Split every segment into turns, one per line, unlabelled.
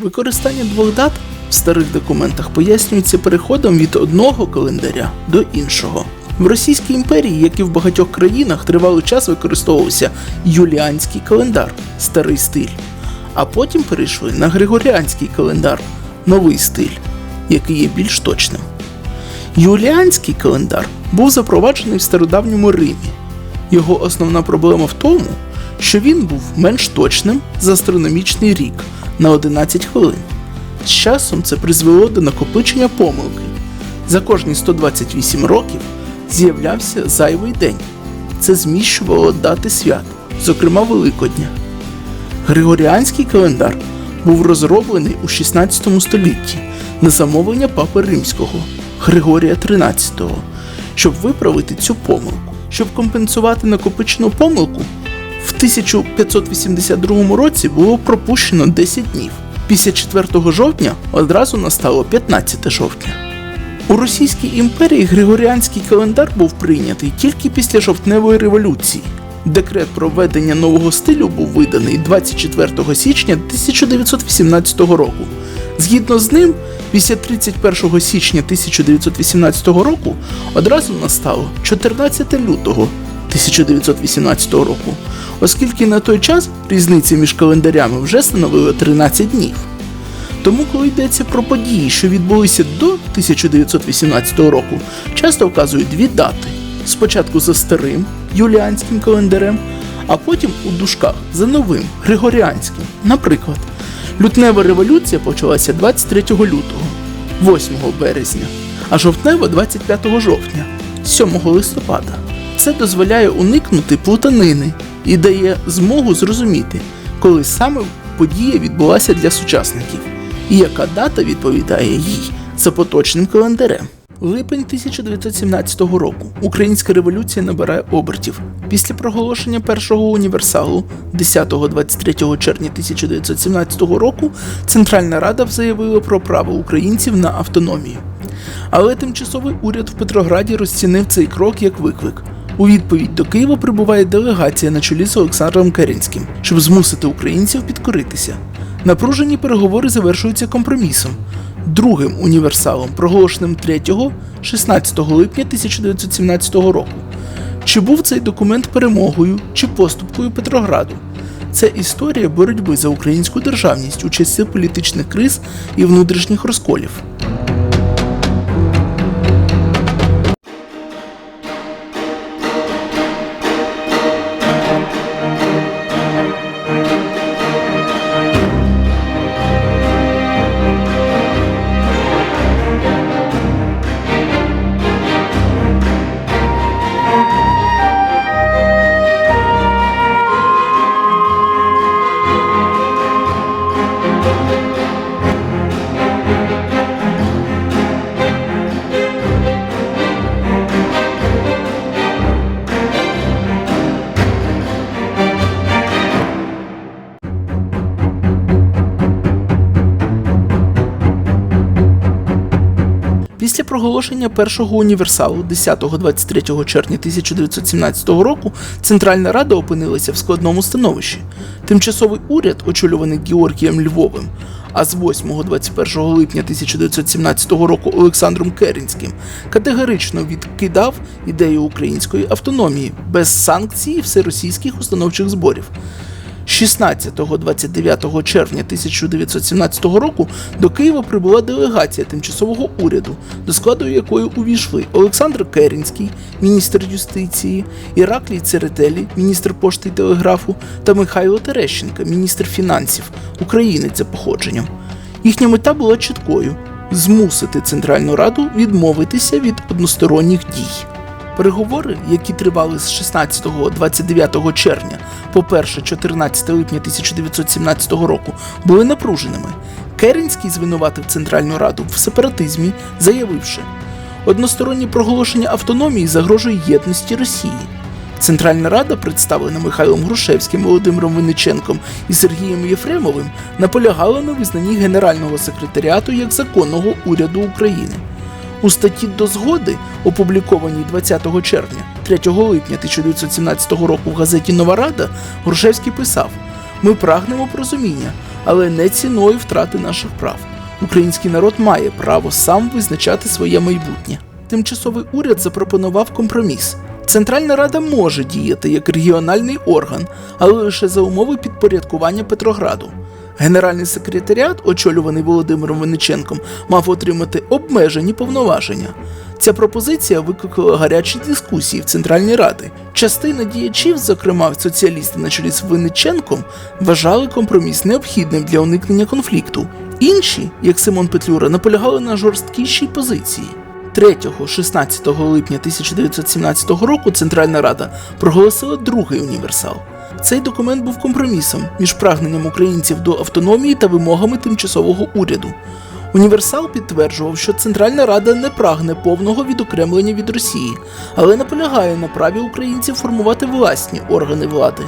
Використання двох дат в старих документах пояснюється переходом від одного календаря до іншого. В Російській імперії, як і в багатьох країнах, тривалий час використовувався юліанський календар, старий стиль, а потім перейшли на григоріанський календар, новий стиль, який є більш точним. Юліанський календар був запроваджений в стародавньому Римі. Його основна проблема в тому, що він був менш точним за астрономічний рік на 11 хвилин. З часом це призвело до накопичення помилки. За кожні 128 років з'являвся зайвий день. Це зміщувало дати свят, зокрема Великодня. Григоріанський календар був розроблений у 16 столітті на замовлення Папи Римського Григорія XIII, щоб виправити цю помилку. Щоб компенсувати накопичену помилку, в 1582 році було пропущено 10 днів. Після 4 жовтня одразу настало 15 жовтня. У Російській імперії Григоріанський календар був прийнятий тільки після жовтневої революції. Декрет про введення нового стилю був виданий 24 січня 1918 року. Згідно з ним, після 31 січня 1918 року одразу настало 14 лютого 1918 року, оскільки на той час різниця між календарями вже становила 13 днів. Тому, коли йдеться про події, що відбулися до 1918 року, часто вказують дві дати: спочатку за старим юліанським календарем, а потім у дужках за новим григоріанським. Наприклад, лютнева революція почалася 23 лютого, 8 березня, а жовтнева 25 жовтня, 7 листопада. Це дозволяє уникнути плутанини і дає змогу зрозуміти, коли саме подія відбулася для сучасників і яка дата відповідає їй за поточним календарем. Липень 1917 року Українська революція набирає обертів. Після проголошення першого універсалу 10-23 червня 1917 року Центральна Рада заявила про право українців на автономію. Але тимчасовий уряд в Петрограді розцінив цей крок як виклик. У відповідь до Києва прибуває делегація на чолі з Олександром Керенським, щоб змусити українців підкоритися. Напружені переговори завершуються компромісом, другим універсалом, проголошеним 3-16 липня 1917 року. Чи був цей документ перемогою чи поступкою Петрограду? Це історія боротьби за українську державність у часи політичних криз і внутрішніх розколів. Після проголошення першого універсалу 10-23 червня 1917 року Центральна Рада опинилася в складному становищі. Тимчасовий уряд, очолюваний Георгієм Львовим, а з 8-21 липня 1917 року Олександром Керенським, категорично відкидав ідею української автономії без санкцій всеросійських установчих зборів. 16-29 червня 1917 року до Києва прибула делегація тимчасового уряду, до складу якої увійшли Олександр Керінський, міністр юстиції, Іраклій Церетелі, міністр пошти і телеграфу, та Михайло Терещенка, міністр фінансів, українець за походженням. Їхня мета була чіткою змусити Центральну Раду відмовитися від односторонніх дій. Переговори, які тривали з 16-29 червня по 1-14 липня 1917 року, були напруженими. Керенський звинуватив Центральну Раду в сепаратизмі, заявивши, одностороннє проголошення автономії загрожує єдності Росії. Центральна Рада, представлена Михайлом Грушевським, Володимиром Винниченком і Сергієм Єфремовим, наполягала на визнанні Генерального секретаріату як законного уряду України. У статті до згоди, опублікованій 20 червня 3 липня 1917 року в газеті Нова Рада, Грушевський писав: Ми прагнемо порозуміння, але не ціною втрати наших прав. Український народ має право сам визначати своє майбутнє. Тимчасовий уряд запропонував компроміс. Центральна Рада може діяти як регіональний орган, але лише за умови підпорядкування Петрограду. Генеральний секретаріат, очолюваний Володимиром Винниченком, мав отримати обмежені повноваження. Ця пропозиція викликала гарячі дискусії в Центральній Раді. Частина діячів, зокрема соціалісти на чолі з Винниченком, вважали компроміс необхідним для уникнення конфлікту. Інші, як Симон Петлюра, наполягали на жорсткішій позиції. 3-16 липня 1917 року Центральна Рада проголосила другий універсал. Цей документ був компромісом між прагненням українців до автономії та вимогами тимчасового уряду. Універсал підтверджував, що Центральна Рада не прагне повного відокремлення від Росії, але наполягає на праві українців формувати власні органи влади.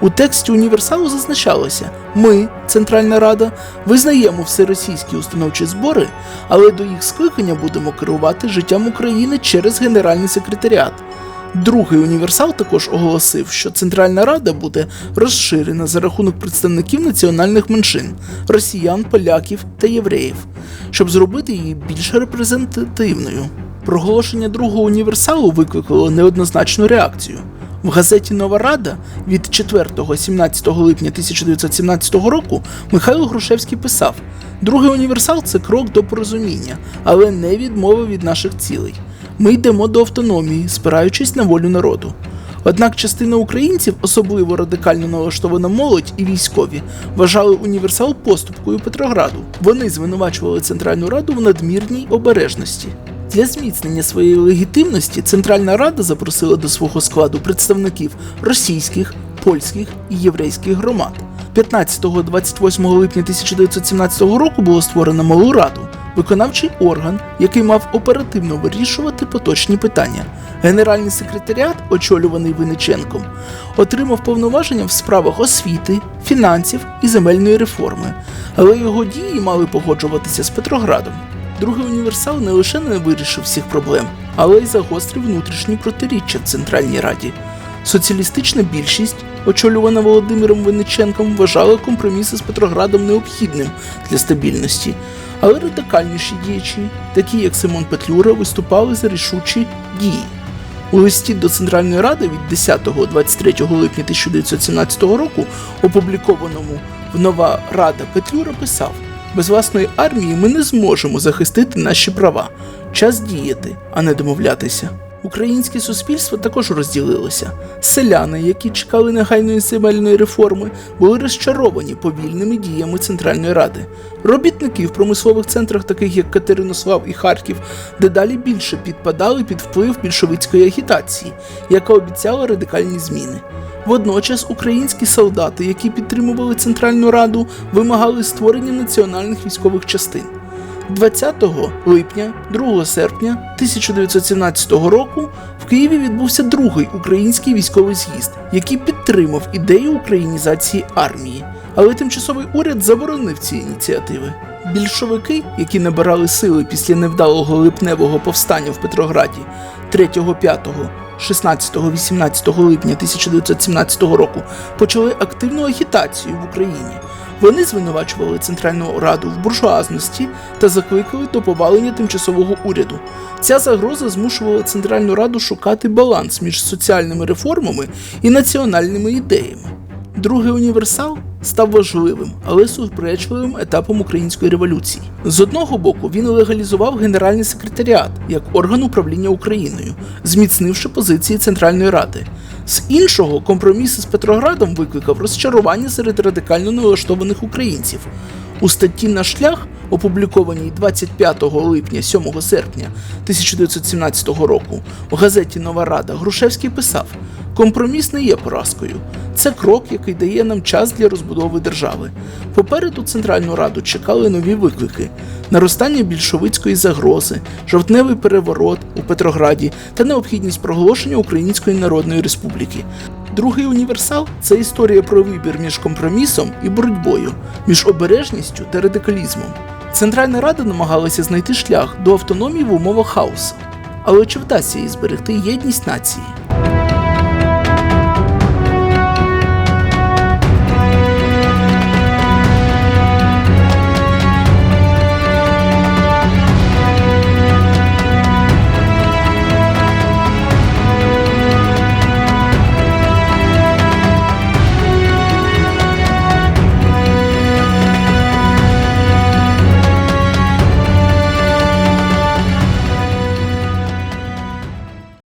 У тексті універсалу зазначалося: ми, Центральна Рада, визнаємо всеросійські установчі збори, але до їх скликання будемо керувати життям України через Генеральний секретаріат. Другий універсал також оголосив, що Центральна Рада буде розширена за рахунок представників національних меншин росіян, поляків та євреїв, щоб зробити її більш репрезентативною. Проголошення другого універсалу викликало неоднозначну реакцію. В газеті Нова Рада від 4-17 липня 1917 року Михайло Грушевський писав: Другий універсал це крок до порозуміння, але не відмова від наших цілей. Ми йдемо до автономії, спираючись на волю народу. Однак частина українців, особливо радикально налаштована молодь і військові, вважали універсал поступкою Петрограду. Вони звинувачували Центральну Раду в надмірній обережності. Для зміцнення своєї легітимності Центральна Рада запросила до свого складу представників російських, польських і єврейських громад. 15-28 липня 1917 року було створено малу раду, виконавчий орган, який мав оперативно вирішувати поточні питання. Генеральний секретаріат, очолюваний Винниченком, отримав повноваження в справах освіти, фінансів і земельної реформи, але його дії мали погоджуватися з Петроградом. Другий універсал не лише не вирішив всіх проблем, але й загострив внутрішні протиріччя в Центральній Раді. Соціалістична більшість, очолювана Володимиром Винниченком, вважала компроміси з Петроградом необхідним для стабільності, але радикальніші діячі, такі як Симон Петлюра, виступали за рішучі дії. У листі до Центральної Ради від 10-23 липня 1917 року, опублікованому в Нова Рада Петлюра, писав: без власної армії ми не зможемо захистити наші права. Час діяти, а не домовлятися. Українське суспільство також розділилося. Селяни, які чекали негайної земельної реформи, були розчаровані повільними діями Центральної Ради. Робітники в промислових центрах, таких як Катеринослав і Харків, дедалі більше підпадали під вплив більшовицької агітації, яка обіцяла радикальні зміни. Водночас українські солдати, які підтримували Центральну Раду, вимагали створення національних військових частин. 20 липня, 2 серпня 1917 року в Києві відбувся другий український військовий з'їзд, який підтримав ідею українізації армії. Але тимчасовий уряд заборонив ці ініціативи. Більшовики, які набирали сили після невдалого липневого повстання в Петрограді 3-5 16-18 липня 1917 року почали активну агітацію в Україні. Вони звинувачували Центральну Раду в буржуазності та закликали до повалення тимчасового уряду. Ця загроза змушувала Центральну Раду шукати баланс між соціальними реформами і національними ідеями. Другий універсал став важливим, але суперечливим етапом української революції. З одного боку, він легалізував Генеральний секретаріат як орган управління Україною, зміцнивши позиції Центральної Ради. З іншого, компроміс з Петроградом викликав розчарування серед радикально налаштованих українців. У статті на шлях, опублікованій 25 липня 7 серпня 1917 року у газеті Нова Рада Грушевський писав: Компроміс не є поразкою. Це крок, який дає нам час для розбудови держави. Попереду Центральну Раду чекали нові виклики: наростання більшовицької загрози, жовтневий переворот у Петрограді та необхідність проголошення Української Народної Республіки. Другий універсал це історія про вибір між компромісом і боротьбою, між обережністю та радикалізмом. Центральна Рада намагалася знайти шлях до автономії в умовах хаосу. Але чи вдасться їй зберегти єдність нації?